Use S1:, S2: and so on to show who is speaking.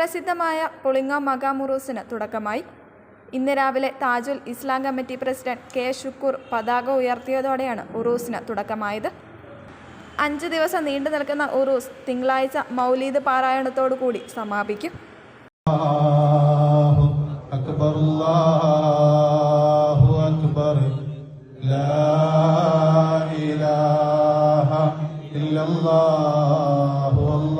S1: പ്രസിദ്ധമായ പുളിങ്ങ മകാമുറൂസിന് തുടക്കമായി. ഇന്ന് രാവിലെ Tajul Islam committee president K Shukkur പതാക ഉയർത്തിയതോടെയാണ് ഉറൂസിന് തുടക്കമായത്. അഞ്ച് ദിവസം നീണ്ടു നിൽക്കുന്ന ഉറൂസ് തിങ്കളാഴ്ച മൗലീദ് പാരായണത്തോടു കൂടി സമാപിക്കും.
S2: ഇല്ലല്ലാഹു അല്ലാഹു